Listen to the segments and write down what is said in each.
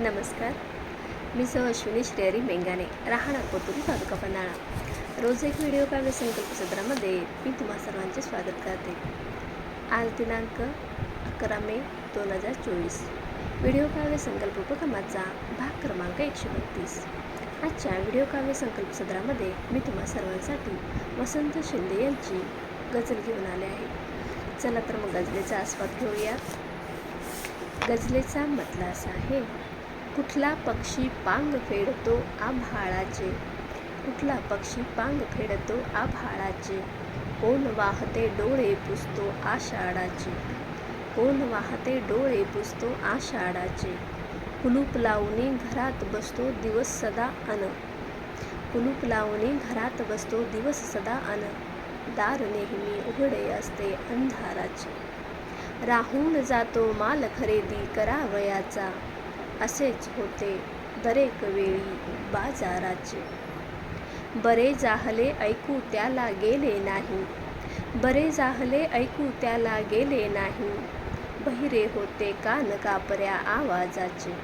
नमस्कार. मी सह अश्विनी श्रेयरी मेंगाने राहणार कोतुरी तालुका पन्हाळा. रोज एक व्हिडिओ काव्य संकल्प सत्रामध्ये मी तुम्हा सर्वांचे स्वागत करते. आज दिनांक अकरा मे दोन हजार चोवीस. व्हिडिओ काव्य संकल्प उपक्रमाचा भाग क्रमांक एकशे बत्तीस. आजच्या व्हिडिओ काव्य संकल्प सत्रामध्ये मी तुम्हा सर्वांसाठी वसंत शिंदे यांची गजल घेऊन आले आहे. चला तर मग गजलेचा आस्वाद घेऊया. गजलेचा मतला असा आहे कुठला पक्षी पांग फेडतो आभाळाचे? कुठला पक्षी पांग फेडतो आभाळाचे? कोण वाहते डोळे पुसतो आषाढाचे? कोण वाहते डोळे पुसतो आषाढाचे? कुलूप लावणे घरात बसतो दिवस सदा अन. कुलूप लावणी घरात बसतो दिवस सदा अन. दार नेहमी उघडे असते अंधाराचे. राहून जातो माल खरेदी करावयाचा. असेच होते दरेक वेळी बाजाराचे. बरे जाहले ऐकू त्याला गेले नाही. बरे जाहले ऐकू त्याला गेले नाही. बहिरे होते कान कापऱ्या आवाजाचे.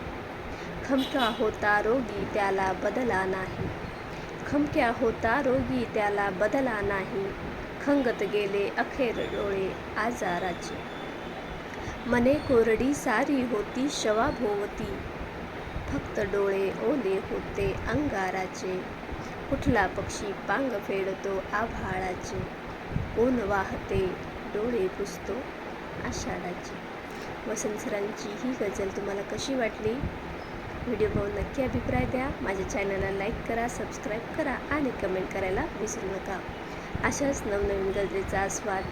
खमका होता रोगी त्याला बदला नाही. खमक्या होता रोगी त्याला बदला नाही. खंगत गेले अखेर डोळे आजाराचे. मने कोरडी सारी होती शवाभोवती फक्त डोळे ओले होते अंगाराचे. कुठला पक्षी पांग फेडतो आभाळाचे. ओन वाहते डोळे पुसतो आषाढाचे. वसंत सरांची ही गजल तुम्हाला कशी वाटली? व्हिडिओ पाहून नक्की अभिप्राय द्या. माझ्या चॅनलला लाईक करा सबस्क्राईब करा आणि कमेंट करायला विसरू नका. अशाच नवनवीन गजलेचा आस्वाद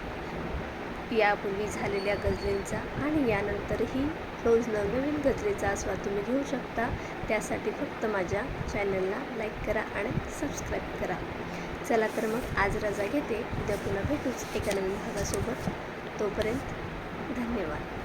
यापूर्वी झालेल्या गजलेंचा आणि यानंतरही रोज नवनवीन गजलेचा आस्वाद तुम्ही घेऊ शकता. त्यासाठी फक्त माझ्या चॅनलला लाईक करा आणि सबस्क्राईब करा. चला तर मग आज रजा घेते. उद्या पुन्हा भेटूच एका नवीन भागासोबत. तोपर्यंत धन्यवाद.